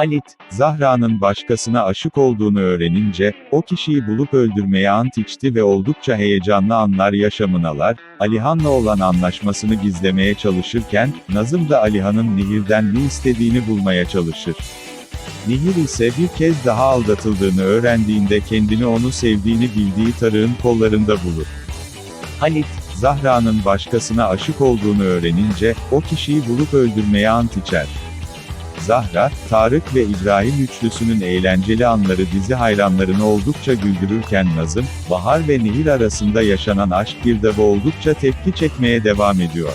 Halit, Zahra'nın başkasına aşık olduğunu öğrenince, o kişiyi bulup öldürmeye ant içti ve oldukça heyecanlı anlar yaşamınalar, Alihan'la olan anlaşmasını gizlemeye çalışırken, Nazım da Alihan'ın Nehir'den ne istediğini bulmaya çalışır. Nehir ise bir kez daha aldatıldığını öğrendiğinde kendini onu sevdiğini bildiği Tarık'ın kollarında bulur. Halit, Zahra'nın başkasına aşık olduğunu öğrenince, o kişiyi bulup öldürmeye ant içer. Zahra, Tarık ve İbrahim üçlüsünün eğlenceli anları dizi hayranlarını oldukça güldürürken Nazım, Bahar ve Nehir arasında yaşanan aşk girdabı oldukça tepki çekmeye devam ediyor.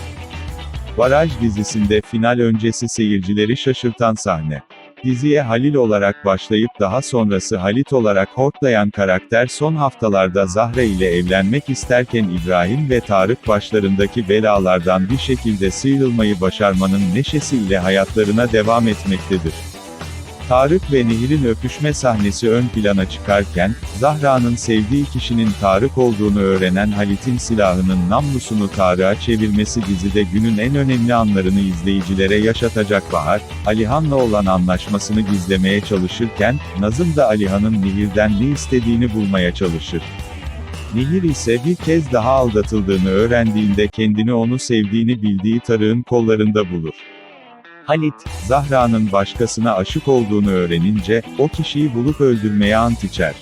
Baraj dizisinde final öncesi seyircileri şaşırtan sahne. Diziye Halil olarak başlayıp daha sonrası Halit olarak hortlayan karakter son haftalarda Zahra ile evlenmek isterken İbrahim ve Tarık başlarındaki belalardan bir şekilde sıyrılmayı başarmanın neşesiyle hayatlarına devam etmektedir. Tarık ve Nehir'in öpüşme sahnesi ön plana çıkarken, Zahra'nın sevdiği kişinin Tarık olduğunu öğrenen Halit'in silahının namlusunu Tarık'a çevirmesi dizide günün en önemli anlarını izleyicilere yaşatacak Bahar, Alihan'la olan anlaşmasını gizlemeye çalışırken, Nazım da Alihan'ın Nehir'den ne istediğini bulmaya çalışır. Nehir ise bir kez daha aldatıldığını öğrendiğinde kendini onu sevdiğini bildiği Tarık'ın kollarında bulur. Halit, Zahra'nın başkasına aşık olduğunu öğrenince, o kişiyi bulup öldürmeye ant içer.